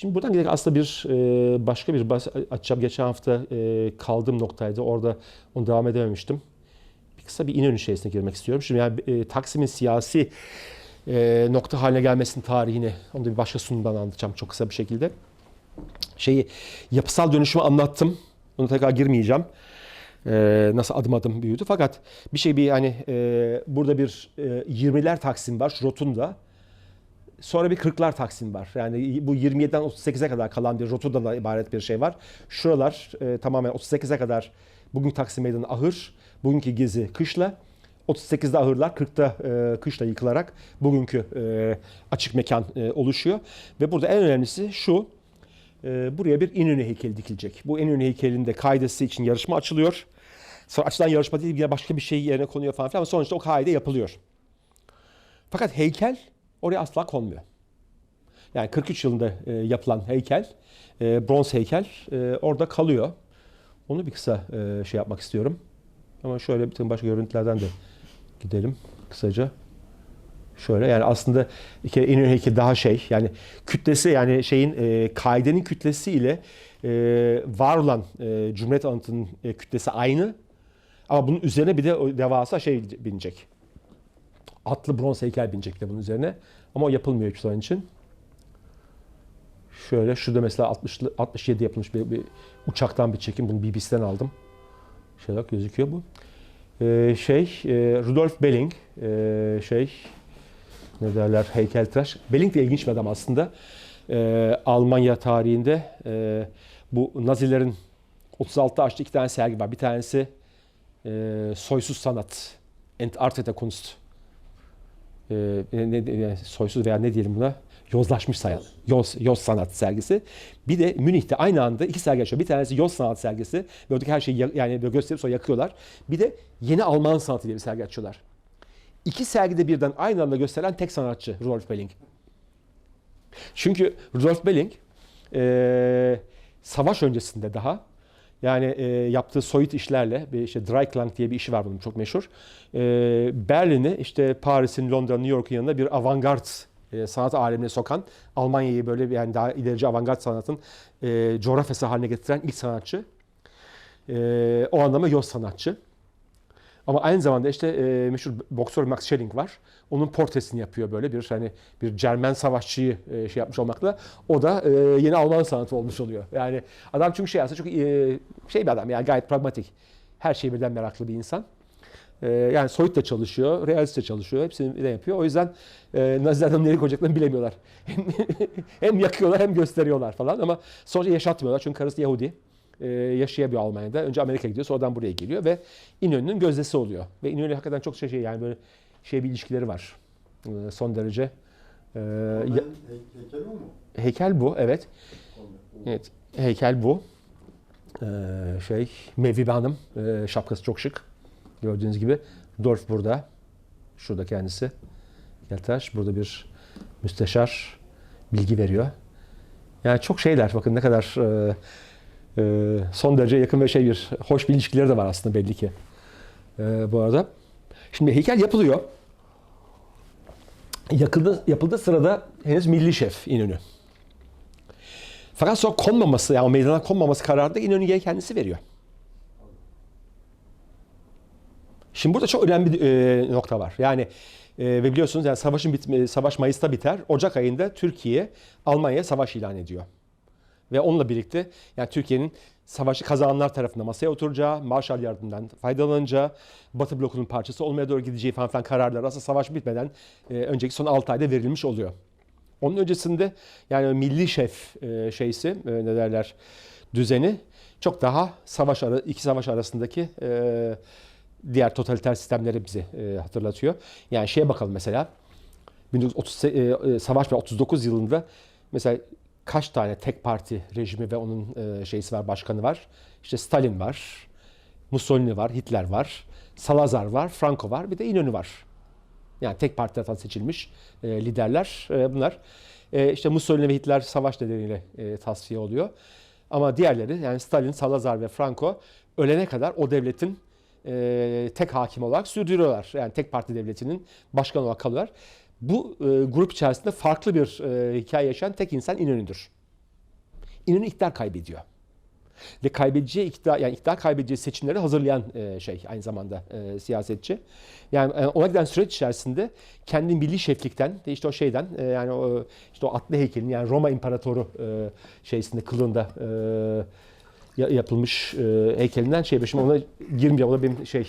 Şimdi buradan giderek aslında bir e, başka bir bas açacağım. Geçen hafta e, kaldığım noktaydı. Orada onu devam edememiştim. Bir kısa bir İnönü şeysine girmek istiyorum. Şimdi yani e, Taksim'in siyasi nokta haline gelmesinin tarihini onu da bir başka sunumdan anlatacağım çok kısa bir şekilde. Şeyi yapısal dönüşümü anlattım. Ona tekrar girmeyeceğim. Nasıl adım adım büyüdü. Fakat bir şey bir e, burada bir e, 20'ler Taksim var rotunda. Sonra bir 40'lar Taksim var. Yani bu 27'den 38'e kadar kalan bir rotundan ibaret bir şey var. Şuralar e, tamamen 38'e kadar bugün Taksim Meydanı ahır, bugünkü gezi kışla. 38'de ahırlar, 40'ta e, kışla yıkılarak bugünkü e, açık mekan e, oluşuyor. Ve burada en önemlisi şu, e, buraya bir İnönü heykeli dikilecek. Bu İnönü heykelinde kaidesi için yarışma açılıyor. Sonra açılan yarışma değil, başka bir şey yerine konuyor falan filan ama sonuçta o kaide yapılıyor. Fakat heykel oraya asla konmuyor. Yani 43 yılında e, yapılan heykel, e, bronz heykel e, orada kalıyor. Onu bir kısa e, şey yapmak istiyorum. Ama şöyle bütün başka görüntülerden de gidelim kısaca. Şöyle yani aslında bir İnönü heykeli daha şey yani kütlesi yani şeyin e, kaidenin kütlesi ile e, var olan e, Cumhuriyet Anıtı'nın e, kütlesi aynı. Ama bunun üzerine bir de devasa şey binecek. Atlı bronz heykel binecek de bunun üzerine. Ama o yapılmıyor hiçbir zaman için. Şöyle şurada mesela 60 67 yapılmış bir, bir uçaktan bir çekim. Bunu BBC'den aldım. Şöyle bak gözüküyor bu. Ee, şey e, Rudolf Belling e, şey ne derler heykeltıraş. Belling de ilginç bir adam aslında. Ee, Almanya tarihinde e, bu Nazilerin 36'da açtığı iki tane sergi var. Bir tanesi e, soysuz sanat, Entartete Kunst. E, ne, ne, soysuz veya ne diyelim buna? Yozlaşmış sayat. Yoz, yoz sanat sergisi. Bir de Münih'te aynı anda iki sergi açıyor. Bir tanesi yoz sanat sergisi. Ve oradaki her şeyi ya- yani böyle gösterip sonra yakıyorlar. Bir de yeni Alman sanatı diye bir sergi açıyorlar. İki sergide birden aynı anda gösteren tek sanatçı Rudolf Belling. Çünkü Rudolf Belling e, savaş öncesinde daha yani e, yaptığı soyut işlerle bir işte Dreiklang diye bir işi var bunun çok meşhur. E, Berlin'i işte Paris'in, Londra, New York'un yanında bir avantgard e, sanat alemine sokan Almanya'yı böyle bir yani daha ilerici avantgard sanatın e, coğrafyası haline getiren ilk sanatçı. E, o anlamda yoz sanatçı. Ama aynı zamanda işte e, meşhur boksör Max Schilling var. Onun portresini yapıyor böyle bir hani bir Cermen savaşçıyı e, şey yapmış olmakla. O da e, yeni Alman sanatı olmuş oluyor. Yani adam çünkü şey aslında çok e, şey bir adam yani gayet pragmatik. Her şeyi birden meraklı bir insan. E, yani soyut da çalışıyor, realist de çalışıyor. Hepsini de yapıyor. O yüzden e, Nazilerden nereye koyacaklarını bilemiyorlar. Hem, yakıyorlar hem gösteriyorlar falan ama sonra yaşatmıyorlar çünkü karısı Yahudi e, yaşayabiliyor Almanya'da. Önce Amerika'ya gidiyor, sonradan buraya geliyor ve İnönü'nün gözdesi oluyor. Ve İnönü hakikaten çok şey, şey yani böyle şey bir ilişkileri var. E, son derece. E, ya- heykel o mu? heykel bu, evet. Evet, heykel bu. Şey, Mevhibe Hanım, şapkası çok şık. Gördüğünüz gibi. Dorf burada. Şurada kendisi. Yeltaş. Burada bir müsteşar bilgi veriyor. Yani çok şeyler. Bakın ne kadar e, son derece yakın ve şey bir hoş bir ilişkileri de var aslında belli ki. E, bu arada. Şimdi heykel yapılıyor. Yakıldı, yapıldığı sırada henüz milli şef İnönü. Fakat sonra konmaması, yani meydana konmaması kararı da İnönü'ye kendisi veriyor. Şimdi burada çok önemli bir e, nokta var. Yani e, ve biliyorsunuz yani savaşın bitme, savaş Mayıs'ta biter. Ocak ayında Türkiye Almanya'ya savaş ilan ediyor. Ve onunla birlikte yani Türkiye'nin savaşı kazananlar tarafında masaya oturacağı, Marshall yardımından faydalanacağı, Batı blokunun parçası olmaya doğru gideceği falan filan kararlar aslında savaş bitmeden e, önceki son 6 ayda verilmiş oluyor. Onun öncesinde yani milli şef e, şeysi e, ne derler düzeni çok daha savaş ara, iki savaş arasındaki e, diğer totaliter sistemleri bize e, hatırlatıyor. Yani şeye bakalım mesela 1930 e, e, savaş ve 39 yılında mesela kaç tane tek parti rejimi ve onun e, şeysi var, başkanı var. İşte Stalin var, Mussolini var, Hitler var, Salazar var, Franco var, bir de İnönü var. Yani tek parti tarafından seçilmiş e, liderler e, bunlar. E, işte Mussolini ve Hitler savaş nedeniyle e, tasfiye oluyor. Ama diğerleri yani Stalin, Salazar ve Franco ölene kadar o devletin e, tek hakim olarak sürdürüyorlar. Yani tek parti devletinin başkanı olarak kalıyorlar. Bu e, grup içerisinde farklı bir e, hikaye yaşayan tek insan İnönü'dür. İnönü iktidar kaybediyor. Ve kaybedeceği iktidar, yani iktidar kaybedeceği seçimleri hazırlayan e, şey aynı zamanda e, siyasetçi. Yani e, ona giden süreç içerisinde kendi milli şeflikten, işte o şeyden, e, yani o işte o atlı heykelin yani Roma İmparatoru e, şeysinde kılığında e, ya- yapılmış e, heykelinden şey. Şimdi ona girmeyeceğim. O da benim şey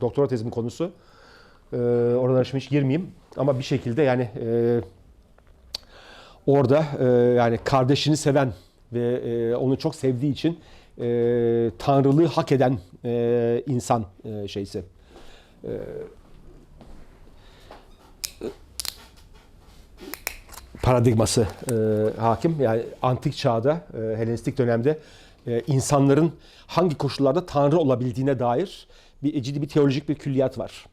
doktora tezimin konusu. E, oralara şimdi hiç girmeyeyim. Ama bir şekilde yani e, orada e, yani kardeşini seven ve e, onu çok sevdiği için e, tanrılığı hak eden e, insan e, şeysi. E, paradigması e, hakim. Yani antik çağda, e, Helenistik dönemde e, insanların hangi koşullarda tanrı olabildiğine dair bir ciddi bir teolojik bir külliyat var.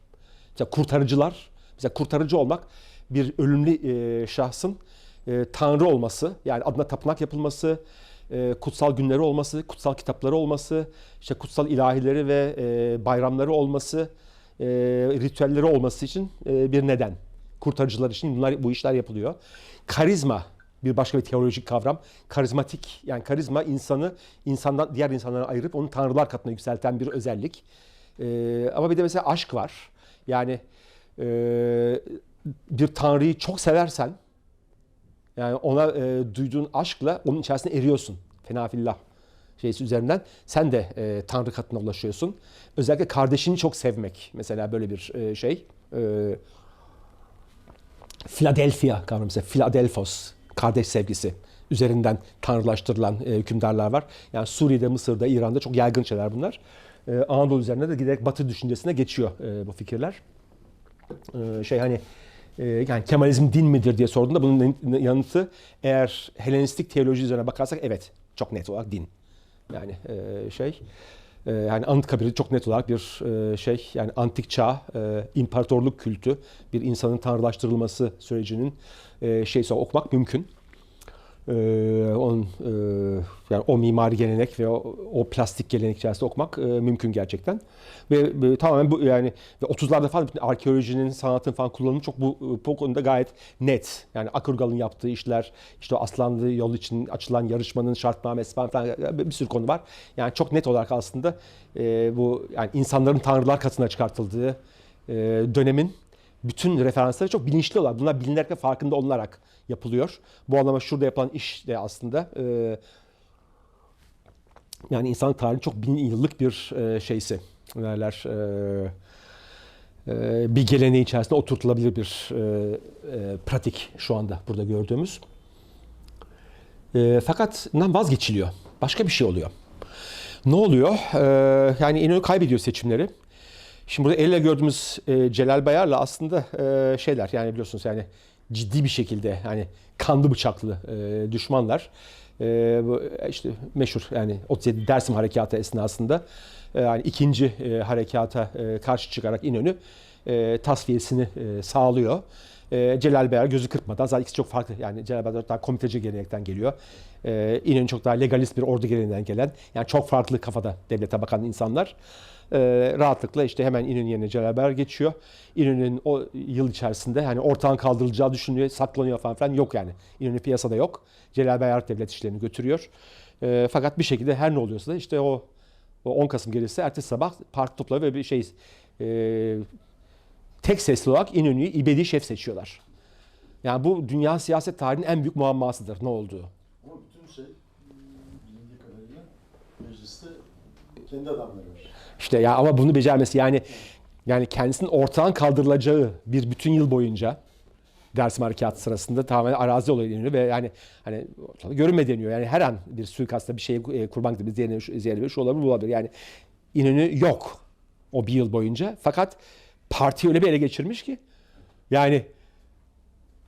Mesela kurtarıcılar, mesela kurtarıcı olmak bir ölümlü e, şahsın e, tanrı olması, yani adına tapınak yapılması, e, kutsal günleri olması, kutsal kitapları olması, işte kutsal ilahileri ve e, bayramları olması, e, ritüelleri olması için e, bir neden. Kurtarıcılar için bunlar bu işler yapılıyor. Karizma bir başka bir teolojik kavram. Karizmatik yani karizma insanı insandan diğer insanlara ayırıp onu tanrılar katına yükselten bir özellik. E, ama bir de mesela aşk var. Yani e, bir tanrıyı çok seversen yani ona e, duyduğun aşkla onun içerisine eriyorsun. Fenafillah şeysi üzerinden sen de e, Tanrı katına ulaşıyorsun. Özellikle kardeşini çok sevmek mesela böyle bir e, şey. E, Philadelphia kavramı mesela Philadelphos kardeş sevgisi üzerinden tanrılaştırılan e, hükümdarlar var. Yani Suriye'de, Mısır'da, İran'da çok yaygın şeyler bunlar. E, Anadolu üzerinde de giderek Batı düşüncesine geçiyor e, bu fikirler. E, şey hani e, yani Kemalizm din midir diye sorduğunda bunun yanıtı eğer Helenistik teoloji üzerine bakarsak evet çok net olarak din. Yani e, şey yani Anıtkabir'i çok net olarak bir şey yani antik çağ imparatorluk kültü bir insanın tanrılaştırılması sürecinin şeyse okumak mümkün. E, onun e, yani o mimari gelenek ve o, o plastik gelenek içerisinde okumak e, mümkün gerçekten. Ve, ve tamamen bu yani ve 30'larda falan bütün arkeolojinin, sanatın falan kullanımı çok bu, bu konuda gayet net. Yani Akurgal'ın yaptığı işler, işte o Aslanlı yol için açılan yarışmanın şartnamesi falan, falan bir sürü konu var. Yani çok net olarak aslında e, bu yani insanların tanrılar katına çıkartıldığı e, dönemin bütün referansları çok bilinçli olarak, bunlar bilinerek ve farkında olunarak yapılıyor. Bu anlamda şurada yapılan iş de aslında e, yani insan tarihi çok bin yıllık bir e, şeysi. Ne derler? E, e, bir geleneği içerisinde oturtulabilir bir e, e, pratik şu anda burada gördüğümüz. E, fakat bundan vazgeçiliyor. Başka bir şey oluyor. Ne oluyor? E, yani İnönü kaybediyor seçimleri. Şimdi burada elle gördüğümüz e, Celal Bayar'la aslında e, şeyler yani biliyorsunuz yani ciddi bir şekilde yani kanlı bıçaklı e, düşmanlar. E, bu işte meşhur yani 37 Dersim harekatı esnasında e, yani ikinci e, harekata e, karşı çıkarak İnönü e, tasfiyesini e, sağlıyor. E, Celal Bayar gözü kırpmadan zaten ikisi çok farklı yani Celal Bayar daha komiteci gelenekten geliyor. E, İnönü çok daha legalist bir ordu geleneğinden gelen yani çok farklı kafada devlete bakan insanlar e, rahatlıkla işte hemen İnönü yerine Celal geçiyor. İnönü'nün o yıl içerisinde hani ortağın kaldırılacağı düşünülüyor, saklanıyor falan filan yok yani. İnönü piyasada yok. Celal Bayar devlet işlerini götürüyor. E, fakat bir şekilde her ne oluyorsa da işte o, o 10 Kasım gelirse ertesi sabah parti topları ve bir şey e, tek sesli olarak İnönü'yü ibedi şef seçiyorlar. Yani bu dünya siyaset tarihinin en büyük muammasıdır ne olduğu. Ama bütün şey bilindiği kadarıyla mecliste kendi adamları var. İşte ya ama bunu becermesi yani yani kendisinin ortağın kaldırılacağı bir bütün yıl boyunca Dersim Harekatı sırasında tamamen arazi olayı deniyor ve yani hani görünme deniyor. Yani her an bir suikasta bir şeye e, kurban gibi diğerine diğerine şu olabilir bu olabilir. Yani İnönü yok o bir yıl boyunca. Fakat parti öyle bir ele geçirmiş ki yani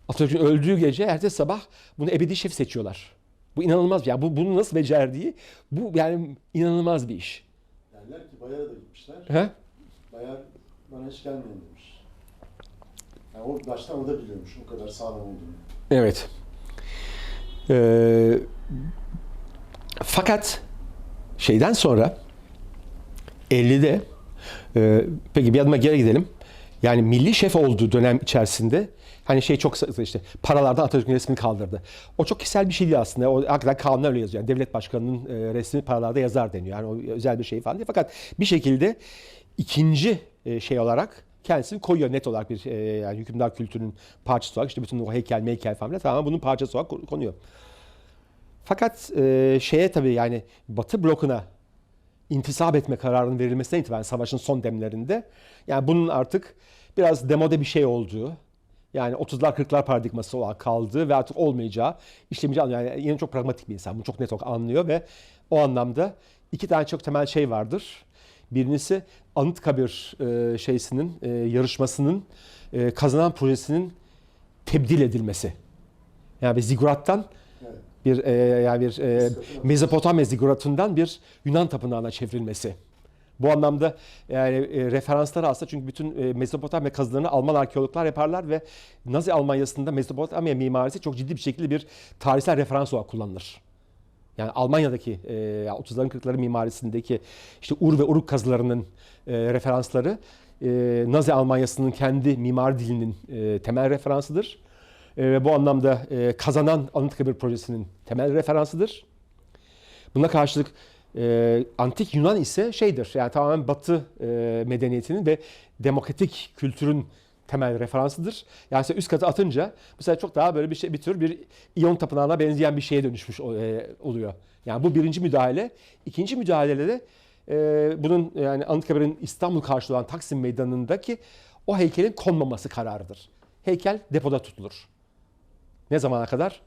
Atatürk'ün öldüğü gece ertesi sabah bunu ebedi şef seçiyorlar. Bu inanılmaz. Ya bu bunu nasıl becerdiği bu yani inanılmaz bir iş. Derler ki Bayar'a da gitmişler. He? Bayar bana hiç gelmeyin demiş. Yani o baştan o da biliyormuş o kadar sağlam olduğunu. Evet. Ee, fakat şeyden sonra 50'de e, peki bir adıma geri gidelim. Yani milli şef olduğu dönem içerisinde hani şey çok işte paralardan Atatürk'ün resmini kaldırdı. O çok kişisel bir şey değil aslında. O hakikaten kanunlar öyle yazıyor. Yani devlet başkanının e, resmi paralarda yazar deniyor. Yani o özel bir şey falan değil. Fakat bir şekilde ikinci e, şey olarak kendisini koyuyor net olarak bir e, yani hükümdar kültürünün parçası olarak işte bütün o heykel meykel falan tamamen bunun parçası olarak konuyor. Fakat şeye tabii yani Batı blokuna intisap etme kararının verilmesine itibaren savaşın son demlerinde yani bunun artık biraz demode bir şey olduğu yani 30'lar 40'lar paradigması olarak kaldığı ve artık olmayacağı işlemeyeceği anlıyor. Yani yine çok pragmatik bir insan. Bunu çok net olarak anlıyor ve o anlamda iki tane çok temel şey vardır. Birincisi Anıtkabir e, şeysinin e, yarışmasının e, kazanan projesinin tebdil edilmesi. Yani bir zigurattan Evet. bir e, yani bir e, Mezopotamya ziguratından bir Yunan tapınağına çevrilmesi. Bu anlamda yani e, referanslar aslında çünkü bütün e, Mezopotamya kazılarını Alman arkeologlar yaparlar ve Nazi Almanya'sında Mezopotamya mimarisi çok ciddi bir şekilde bir tarihsel referans olarak kullanılır. Yani Almanya'daki e, 30'ların 40'ların mimarisindeki işte Ur ve Uruk kazılarının e, referansları e, Nazi Almanya'sının kendi mimar dilinin e, temel referansıdır. E, ve bu anlamda e, kazanan Anıtkabir projesinin temel referansıdır. Buna karşılık e, antik Yunan ise şeydir yani tamamen Batı e, medeniyetinin ve demokratik kültürün temel referansıdır. Yani üst katı atınca sefer çok daha böyle bir şey bir tür bir İyon tapınağına benzeyen bir şeye dönüşmüş e, oluyor. Yani bu birinci müdahale. İkinci müdahalede de e, bunun yani Anıtkabir'in İstanbul karşılayan olan Taksim Meydanı'ndaki o heykelin konmaması kararıdır. Heykel depoda tutulur. Ne zamana kadar?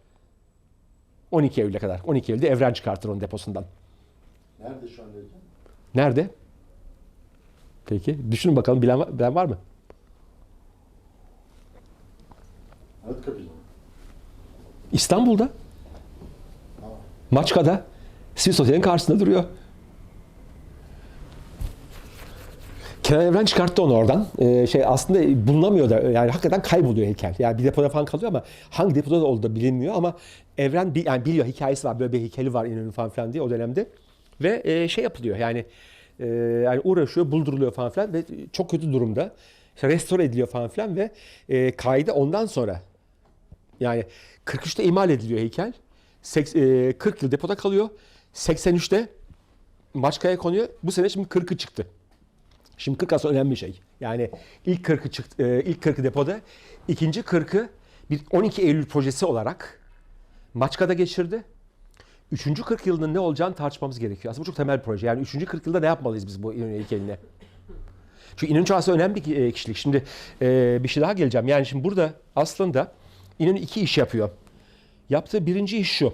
12 Eylül'e kadar. 12 Eylül'de evren çıkartır onun deposundan. Nerede şu an derken? Nerede? Peki. Düşünün bakalım bilen var, bilen var mı? Anıtkabir'de mi? İstanbul'da. Ha. Maçka'da. Swiss Otel'in karşısında duruyor. Kenan Evren çıkarttı onu oradan. Ee, şey aslında bulunamıyor da yani hakikaten kayboluyor heykel. Yani bir depoda falan kalıyor ama hangi depoda da olduğu da bilinmiyor ama Evren yani biliyor hikayesi var böyle bir heykeli var İnönü falan filan diye o dönemde ve e, şey yapılıyor yani e, yani uğraşıyor bulduruluyor falan filan ve çok kötü durumda. İşte restore ediliyor falan filan ve e, kaydı ondan sonra yani 43'te imal ediliyor heykel. Seks- e, 40 yıl depoda kalıyor. 83'te Maçka'ya konuyor. Bu sene şimdi 40'ı çıktı. Şimdi 40 aslında önemli bir şey. Yani ilk 40'ı çıktı, e, ilk 40'ı depoda, ikinci 40'ı bir 12 Eylül projesi olarak Maçka'da geçirdi. Üçüncü 40 yılının ne olacağını tartışmamız gerekiyor. Aslında bu çok temel proje. Yani üçüncü 40 yılda ne yapmalıyız biz bu İnönü heykeline? Çünkü İnönü aslında önemli bir e, kişilik. Şimdi e, bir şey daha geleceğim. Yani şimdi burada aslında İnönü iki iş yapıyor. Yaptığı birinci iş şu.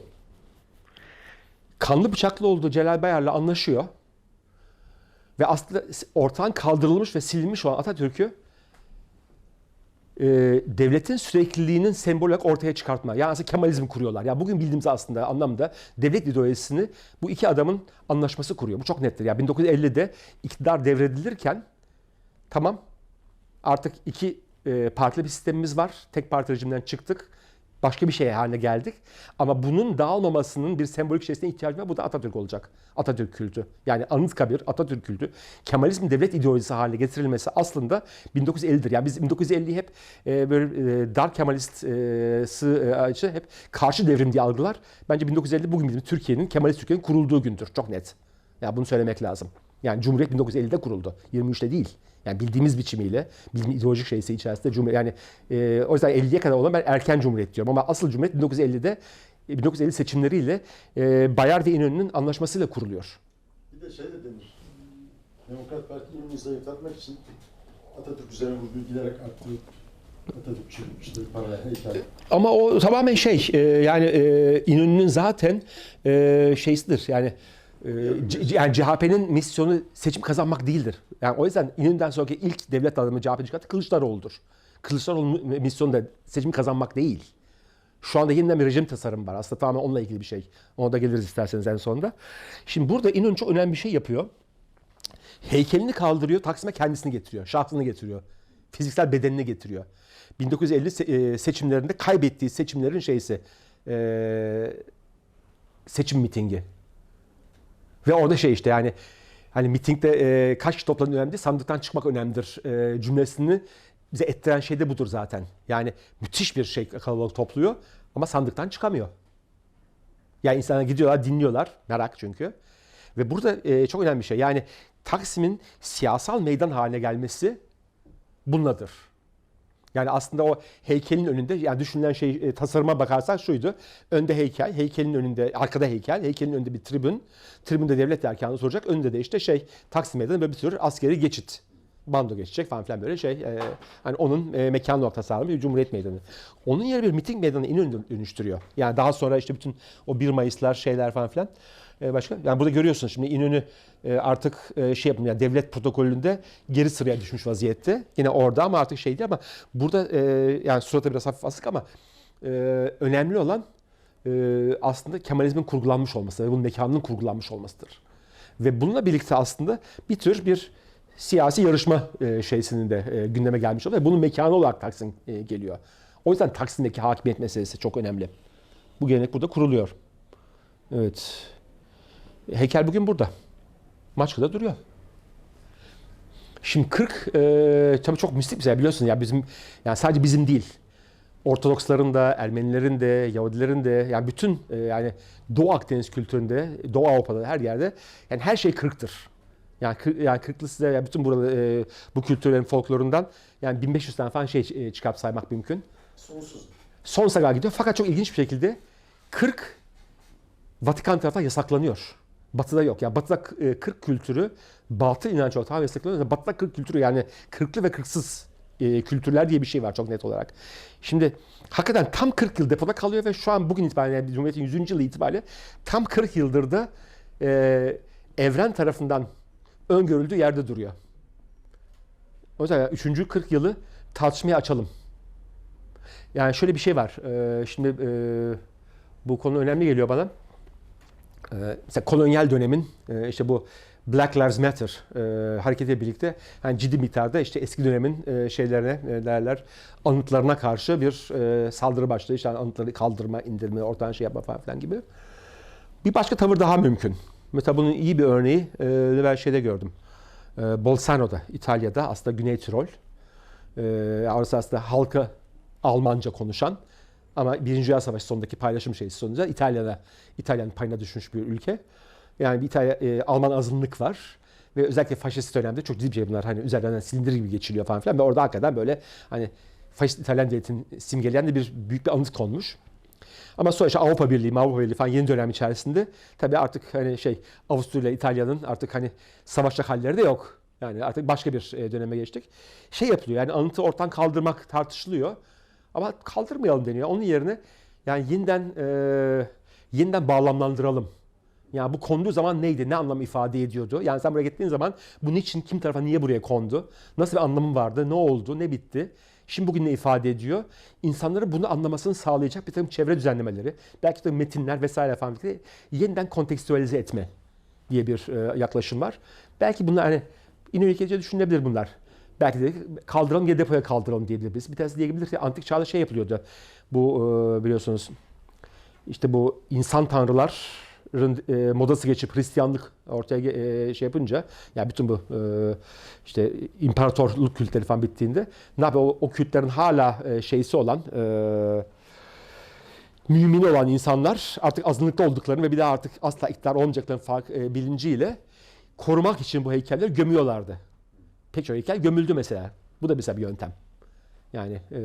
Kanlı bıçaklı olduğu Celal Bayar'la anlaşıyor. Ve aslında ortadan kaldırılmış ve silinmiş olan Atatürk'ü e, devletin sürekliliğinin sembol olarak ortaya çıkartma. Yani aslında Kemalizm kuruyorlar. Yani bugün bildiğimiz aslında anlamda devlet ideolojisini bu iki adamın anlaşması kuruyor. Bu çok nettir. Yani 1950'de iktidar devredilirken tamam artık iki e, partili bir sistemimiz var. Tek parti rejimden çıktık. Başka bir şey haline geldik. Ama bunun dağılmamasının bir sembolik şeysine ihtiyacı var. Bu da Atatürk olacak. Atatürk kültü. Yani Anıtkabir, Atatürk kültü. Kemalizm devlet ideolojisi haline getirilmesi aslında 1950'dir. Yani biz 1950'yi hep e, böyle e, dar Kemalist e, sı, e, hep karşı devrim diye algılar. Bence 1950 bugün bizim Türkiye'nin, Kemalist Türkiye'nin kurulduğu gündür. Çok net. Ya bunu söylemek lazım. Yani Cumhuriyet 1950'de kuruldu. 23'te değil. Yani bildiğimiz biçimiyle, bildiğimiz ideolojik şeysi içerisinde Cumhuriyet yani e, o yüzden 50'ye kadar olan ben erken Cumhuriyet diyorum ama asıl Cumhuriyet 1950'de e, 1950 seçimleriyle e, Bayar ve İnönü'nün anlaşmasıyla kuruluyor. Bir de şey de denir. Demokrat Parti İnönü'yü zayıflatmak için Atatürk üzerine vurgu giderek arttırıp Atatürkçü işte para, heykel. Ama o tamamen şey e, yani e, İnönü'nün zaten e, şeysidir yani e, C- yani CHP'nin misyonu seçim kazanmak değildir. Yani o yüzden İnönü'den sonraki ilk devlet adamı CHP çıkarttı Kılıçdaroğlu'dur. Kılıçdaroğlu'nun misyonu da seçim kazanmak değil. Şu anda yeniden bir rejim tasarımı var. Aslında tamamen onunla ilgili bir şey. Ona da geliriz isterseniz en sonunda. Şimdi burada İnönü çok önemli bir şey yapıyor. Heykelini kaldırıyor, Taksim'e kendisini getiriyor. Şahsını getiriyor. Fiziksel bedenini getiriyor. 1950 se- e, seçimlerinde kaybettiği seçimlerin şeysi e, seçim mitingi. Ve orada şey işte yani hani mitingde e, kaç kişi toplanıyor önemli sandıktan çıkmak önemlidir e, cümlesini bize ettiren şey de budur zaten. Yani müthiş bir şey kalabalık topluyor ama sandıktan çıkamıyor. Yani insanlar gidiyorlar, dinliyorlar. Merak çünkü. Ve burada e, çok önemli bir şey. Yani Taksim'in siyasal meydan haline gelmesi bunladır. Yani aslında o heykelin önünde yani düşünülen şey e, tasarıma bakarsan şuydu. Önde heykel, heykelin önünde arkada heykel, heykelin önünde bir tribün. Tribünde devlet erkanı soracak. Önünde de işte şey Taksim Meydanı böyle bir tür askeri geçit. Bando geçecek falan filan böyle şey. E, hani onun e, mekan olarak bir Cumhuriyet Meydanı. Onun yerine bir miting meydanı İnönü dönüştürüyor. Yani daha sonra işte bütün o 1 Mayıs'lar şeyler falan filan. E, başka yani burada görüyorsun şimdi İnönü e, artık e, şey yapın yani devlet protokolünde geri sıraya düşmüş vaziyette. Yine orada ama artık şey değil ama burada e, yani suratı biraz hafif asık ama önemli olan aslında Kemalizmin kurgulanmış olması ve bunun mekanının kurgulanmış olmasıdır. Ve bununla birlikte aslında bir tür bir siyasi yarışma şeysinin de gündeme gelmiş oluyor. Ve bunun mekanı olarak Taksim geliyor. O yüzden Taksim'deki hakimiyet meselesi çok önemli. Bu gelenek burada kuruluyor. Evet. Heykel bugün burada. Maçka'da duruyor. Şimdi 40 e, tabii çok mistik bir şey biliyorsun ya bizim yani sadece bizim değil. Ortodoksların da, Ermenilerin de, Yahudilerin de yani bütün e, yani Doğu Akdeniz kültüründe, Doğu Avrupa'da her yerde yani her şey kırktır. Yani, kır, yani kırklı size yani bütün burada e, bu kültürlerin folklorundan yani 1500 tane falan şey e, çıkarıp saymak mümkün. Sonsuz. Sonsuza kadar gidiyor. Fakat çok ilginç bir şekilde 40 Vatikan tarafından yasaklanıyor. Batı'da yok. Yani Batı'da e, 40 kültürü Batı inanç olarak tamamen yasaklanıyor. Batı'da 40 kültürü yani kırklı ve kırksız e, kültürler diye bir şey var çok net olarak. Şimdi hakikaten tam 40 yıl depoda kalıyor ve şu an bugün itibariyle yani Cumhuriyet'in 100. yılı itibariyle tam 40 yıldır da e, evren tarafından öngörüldüğü yerde duruyor. O yüzden 3. 40 yılı tartışmaya açalım. Yani şöyle bir şey var. Ee, şimdi e, bu konu önemli geliyor bana. Ee, mesela kolonyal dönemin e, işte bu Black Lives Matter e, hareketiyle birlikte yani ciddi miktarda işte eski dönemin e, şeylerine e, derler anıtlarına karşı bir e, saldırı başladı. İşte anıtları kaldırma, indirme, ortadan şey yapma falan filan gibi. Bir başka tavır daha mümkün. Mesela bunun iyi bir örneği e, ben şeyde gördüm. E, Bolzano'da, İtalya'da aslında Güney Tirol. E, orası aslında halka Almanca konuşan ama Birinci Dünya Savaşı sonundaki paylaşım şeysi sonucu İtalya'da İtalyan payına düşmüş bir ülke. Yani bir İtalya, e, Alman azınlık var ve özellikle faşist dönemde çok ciddi bir şey bunlar. Hani üzerinden silindir gibi geçiliyor falan filan ve orada hakikaten böyle hani faşist İtalyan devletin simgeleyen de bir büyük bir anıt konmuş. Ama sonra işte Avrupa Birliği, Avrupa Birliği falan yeni dönem içerisinde tabii artık hani şey Avusturya, İtalya'nın artık hani savaşacak halleri de yok. Yani artık başka bir e, döneme geçtik. Şey yapılıyor yani anıtı ortadan kaldırmak tartışılıyor. Ama kaldırmayalım deniyor. Onun yerine yani yeniden e, yeniden bağlamlandıralım. Yani bu konduğu zaman neydi? Ne anlam ifade ediyordu? Yani sen buraya gittiğin zaman bu niçin, kim tarafa, niye buraya kondu? Nasıl bir anlamı vardı? Ne oldu? Ne bitti? Şimdi bugün ne ifade ediyor? İnsanları bunu anlamasını sağlayacak bir takım çevre düzenlemeleri, belki de metinler vesaire falan filan yeniden kontekstüelize etme diye bir e, yaklaşım var. Belki bunlar hani İnönü'ye düşünülebilir bunlar. Belki de kaldıralım ya depoya kaldıralım diyebiliriz. Bir tanesi diyebilir ki antik çağda şey yapılıyordu. Bu e, biliyorsunuz işte bu insan tanrıların e, modası geçip Hristiyanlık ortaya e, şey yapınca yani bütün bu işte imparatorluk kültleri falan bittiğinde ne yapıyor? O, o kültlerin hala şeysi olan mümini olan insanlar artık azınlıkta olduklarını ve bir daha artık asla iktidar olmayacaklarının fark, bilinciyle korumak için bu heykelleri gömüyorlardı. Pek çok heykel gömüldü mesela. Bu da mesela bir yöntem. Yani e,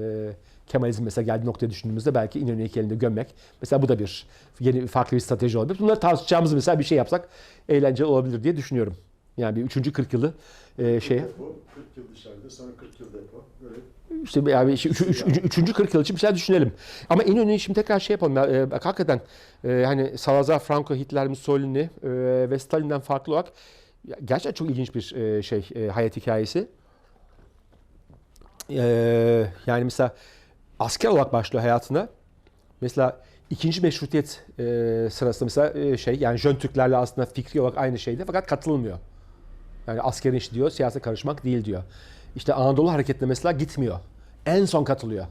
Kemalizm mesela geldiği noktaya düşündüğümüzde belki İnönü heykelini gömmek. Mesela bu da bir yeni farklı bir strateji olabilir. Bunları tartışacağımız mesela bir şey yapsak eğlenceli olabilir diye düşünüyorum. Yani bir üçüncü 40 yılı e, şey Depo, 40 yıl dışarıda, sonra 40 yıl depo. Böyle işte yani işte üç, üç, üç, üçüncü 40 yıl için bir şeyler düşünelim. Ama İnönü'yü şimdi tekrar şey yapalım. Ya, e, bak hakikaten e, hani Salazar, Franco, Hitler, Mussolini e, ve Stalin'den farklı olarak gerçekten çok ilginç bir e, şey e, hayat hikayesi. E, yani mesela asker olarak başlıyor hayatına. Mesela ikinci meşrutiyet sırasında mesela şey yani Jön Türklerle aslında fikri olarak aynı şeyde fakat katılmıyor. Yani askerin işi diyor, siyasete karışmak değil diyor. İşte Anadolu hareketine mesela gitmiyor. En son katılıyor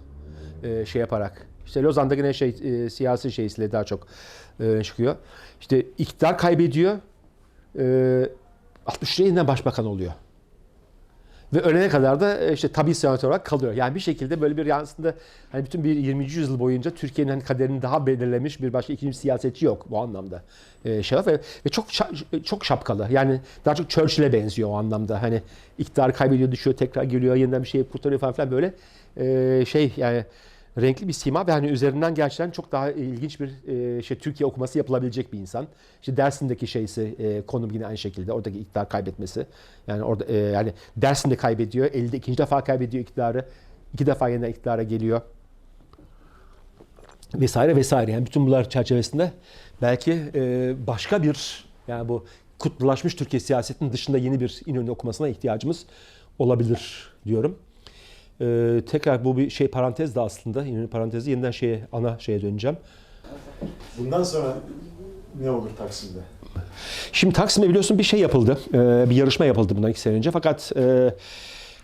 e, şey yaparak. İşte Lozan'da yine şey e, siyasi şeysiyle daha çok e, çıkıyor. İşte iktidar kaybediyor. E, 63'te yeniden başbakan oluyor. Ve ölene kadar da e, işte tabi senatör olarak kalıyor. Yani bir şekilde böyle bir yani aslında hani bütün bir 20. yüzyıl boyunca Türkiye'nin hani kaderini daha belirlemiş bir başka ikinci siyasetçi yok bu anlamda. E, şey var ve, ve çok çok şapkalı. Yani daha çok Churchill'e benziyor o anlamda. Hani iktidar kaybediyor, düşüyor, tekrar geliyor, yeniden bir şey kurtarıyor falan filan böyle e, şey yani renkli bir sima ve hani üzerinden gerçekten çok daha ilginç bir e, şey Türkiye okuması yapılabilecek bir insan. İşte Dersim'deki şeysi e, konum yine aynı şekilde oradaki iktidar kaybetmesi. Yani orada e, yani Dersim'de kaybediyor, elde ikinci defa kaybediyor iktidarı. iki defa yeniden iktidara geliyor. Vesaire vesaire. Yani bütün bunlar çerçevesinde belki başka bir yani bu kutlulaşmış Türkiye siyasetinin dışında yeni bir İnönü okumasına ihtiyacımız olabilir diyorum. Ee, tekrar bu bir şey parantez de aslında. İnönü parantezi yeniden şeye ana şeye döneceğim. Bundan sonra ne olur Taksim'de? Şimdi Taksim'de biliyorsun bir şey yapıldı. Ee, bir yarışma yapıldı bundan iki sene önce. Fakat e,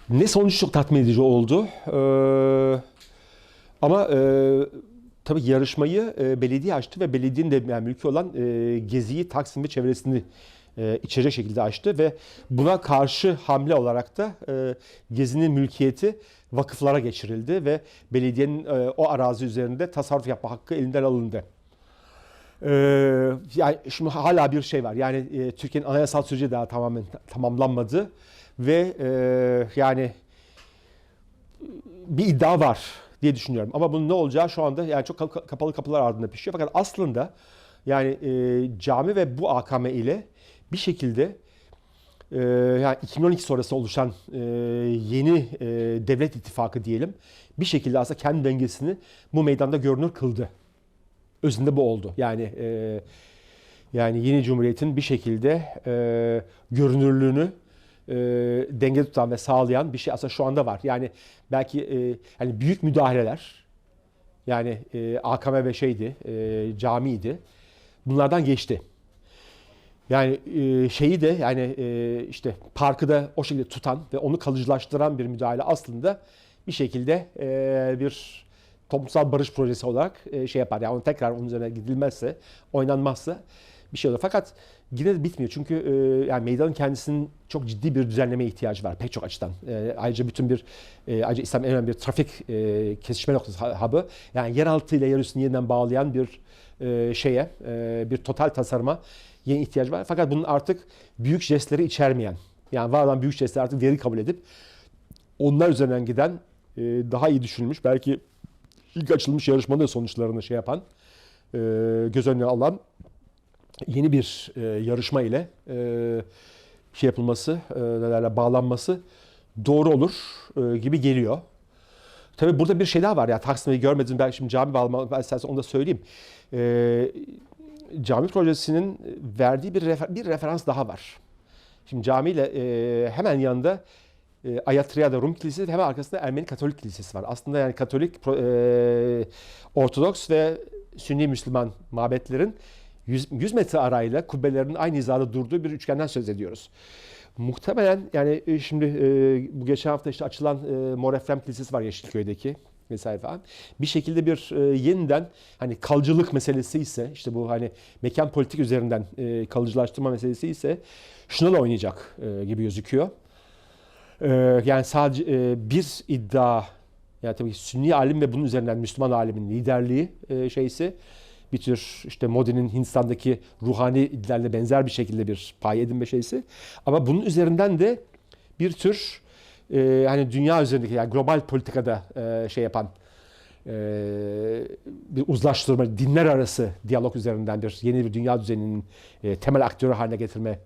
ne sonucu çok tatmin edici oldu. Ee, ama e, tabii yarışmayı e, belediye açtı ve belediyenin de yani mülkü olan e, Gezi'yi, Taksim ve çevresini e, içecek şekilde açtı ve buna karşı hamle olarak da e, Gezi'nin mülkiyeti vakıflara geçirildi ve belediyenin e, o arazi üzerinde tasarruf yapma hakkı elinden alındı. Ee, yani şimdi hala bir şey var. Yani e, Türkiye'nin anayasal süreci daha tamamen tamamlanmadı ve e, yani bir iddia var diye düşünüyorum. Ama bunun ne olacağı şu anda yani çok ka- kapalı kapılar ardında pişiyor. Fakat aslında yani e, cami ve bu AKM ile bir şekilde e, yani 2012 sonrası oluşan e, yeni e, devlet ittifakı diyelim bir şekilde aslında kendi dengesini bu meydanda görünür kıldı özünde bu oldu. Yani e, yani yeni cumhuriyetin bir şekilde e, görünürlüğünü e, denge tutan ve sağlayan bir şey aslında şu anda var. Yani belki e, hani büyük müdahaleler yani e, AKM ve şeydi, e, camiydi. Bunlardan geçti. Yani e, şeyi de yani e, işte parkı da o şekilde tutan ve onu kalıcılaştıran bir müdahale aslında bir şekilde e, bir toplumsal barış projesi olarak şey yapar. Yani onu tekrar onun üzerine gidilmezse, oynanmazsa bir şey olur. Fakat yine de bitmiyor. Çünkü e, yani meydanın kendisinin çok ciddi bir düzenlemeye ihtiyacı var pek çok açıdan. Ayrıca bütün bir ayrıca İslam en önemli bir trafik kesişme noktası hub'ı. Yani yeraltı ile yerüstünü yeniden bağlayan bir şeye, bir total tasarıma yeni ihtiyaç var. Fakat bunun artık büyük jestleri içermeyen, yani var olan büyük jestleri artık veri kabul edip onlar üzerinden giden e, daha iyi düşünülmüş, belki ilk açılmış yarışmanın sonuçlarını şey yapan, e, göz önüne alan yeni bir e, yarışma ile şey yapılması, e, ne derler, bağlanması doğru olur gibi geliyor. Tabii burada bir şey daha var ya Taksim'i görmedim ben şimdi cami bağlama ben onu da söyleyeyim. E, cami projesinin verdiği bir, refer- bir referans daha var. Şimdi camiyle e, hemen yanında e, Ayatria'da Rum Kilisesi ve hemen arkasında Ermeni Katolik Kilisesi var. Aslında yani Katolik, e, Ortodoks ve Sünni Müslüman mabetlerin 100, 100 metre arayla kubbelerinin aynı hizada durduğu bir üçgenden söz ediyoruz. Muhtemelen yani e, şimdi e, bu geçen hafta işte açılan e, Mor Kilisesi var Yeşilköy'deki vesaire falan. Bir şekilde bir e, yeniden hani kalıcılık meselesi ise işte bu hani mekan politik üzerinden e, kalıcılaştırma meselesi ise şuna da oynayacak e, gibi gözüküyor. E, yani sadece e, bir iddia yani tabii Sünni alim ve bunun üzerinden Müslüman alimin liderliği e, şeysi bir tür işte Modi'nin Hindistan'daki ruhani iddialarına benzer bir şekilde bir pay edinme şeysi. Ama bunun üzerinden de bir tür e, hani dünya üzerindeki yani global politikada e, şey yapan e, bir uzlaştırma, dinler arası diyalog üzerinden bir yeni bir dünya düzeninin e, temel aktörü haline getirme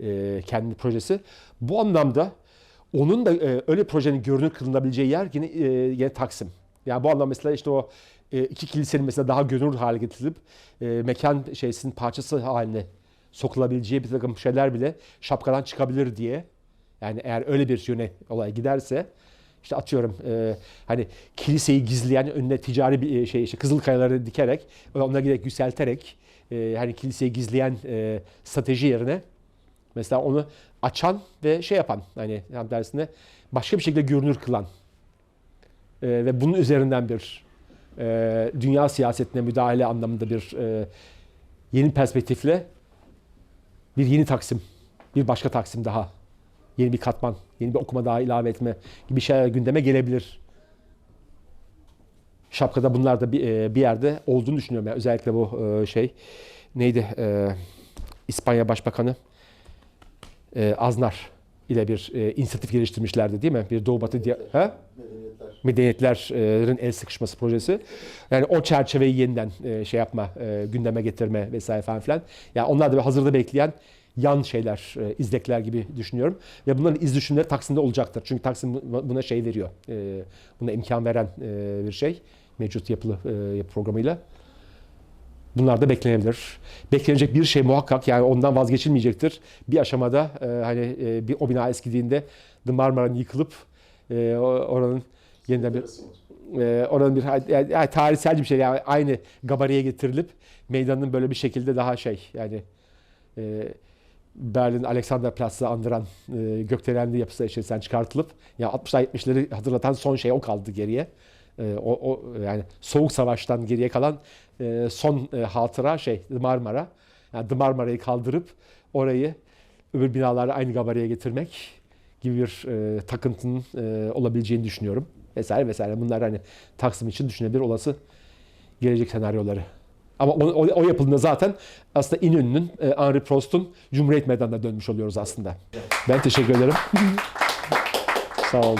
e, kendi projesi. Bu anlamda onun da e, öyle projenin görünür kılınabileceği yer yine, e, yine Taksim. Yani bu anlamda mesela işte o e, iki kilisenin mesela daha görünür hale getirilip e, mekan şeysinin parçası haline sokulabileceği bir takım şeyler bile şapkadan çıkabilir diye. Yani eğer öyle bir yöne olay giderse işte atıyorum e, hani kiliseyi gizleyen önüne ticari bir şey işte kızıl kayaları dikerek onları giderek yükselterek e, hani kiliseyi gizleyen e, strateji yerine mesela onu açan ve şey yapan hani tam dersine başka bir şekilde görünür kılan e, ve bunun üzerinden bir e, dünya siyasetine müdahale anlamında bir e, yeni perspektifle bir yeni Taksim, bir başka Taksim daha yeni bir katman, yeni bir okuma daha ilave etme gibi şeyler gündeme gelebilir. Şapkada bunlar da bir, e, bir yerde olduğunu düşünüyorum. Yani özellikle bu e, şey neydi? E, İspanya Başbakanı Aznar ile bir e, inisiyatif geliştirmişlerdi değil mi? Bir Doğu Batı? Medeniyetler. medeniyetlerin el sıkışması projesi. Yani o çerçeveyi yeniden e, şey yapma, e, gündeme getirme vesaire falan filan. Yani onlar da bir hazırda bekleyen yan şeyler, e, izlekler gibi düşünüyorum. Ve bunların iz düşümleri Taksim'de olacaktır. Çünkü Taksim bu- buna şey veriyor. E, buna imkan veren e, bir şey. Mevcut yapılı e, programıyla. Bunlar da beklenebilir. Beklenecek bir şey muhakkak yani ondan vazgeçilmeyecektir. Bir aşamada hani bir o bina eskidiğinde The Marmara'nın yıkılıp e, oranın yeniden bir e, oranın bir yani, tarihsel bir şey yani aynı gabariye getirilip meydanın böyle bir şekilde daha şey yani Berlin Alexanderplatz'ı andıran e, gökdelenli yapısı içerisinden çıkartılıp ya 60'lar 70'leri hatırlatan son şey o kaldı geriye. E, o, o yani soğuk savaştan geriye kalan e, son e, hatıra şey Marmara. Yani The Marmara'yı kaldırıp orayı öbür binaları aynı gabariye getirmek gibi bir e, takıntının e, olabileceğini düşünüyorum. Vesaire vesaire. Bunlar hani Taksim için düşünebilir olası gelecek senaryoları. Ama o, o, o yapıldığında zaten aslında İnönü'nün, e, Henri Prost'un Cumhuriyet Meydanı'na dönmüş oluyoruz aslında. Ben teşekkür ederim. Sağ olun.